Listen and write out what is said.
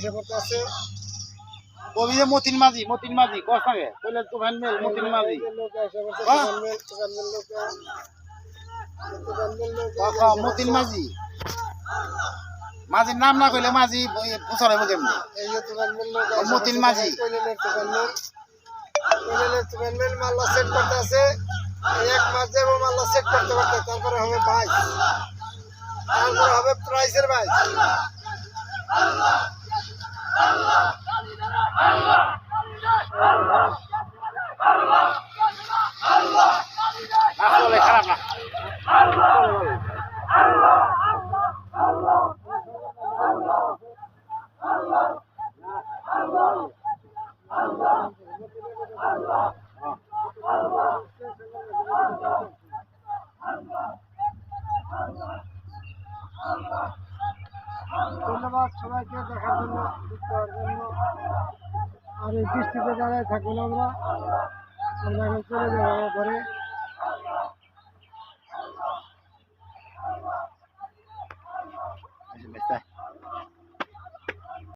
করতে আছে? কবি যে মতিন মাঝি মতিন মাঝি কস থাকে কইলে তুফান মেল, মতিন মাঝি। কাকা মতিন মাঝি। মাঝির নাম না কইলে মাঝি পুছার হইব কেমনি? মতিন মাঝি। মাল্লা সেট করতে আছে এক মাস যাব মাল্লা সেট করতে করতে তারপরে হবে বাইশ তারপরে হবে প্রাইসের বাইশ আসলে খারাপ না ধন্যবাদ সবাইকে দেখার জন্য যুক্ত জন্য। আর এই বৃষ্টিতে দাঁড়ায় থাকব না আমরা। আমরা এখন চলে যাব ঘরে।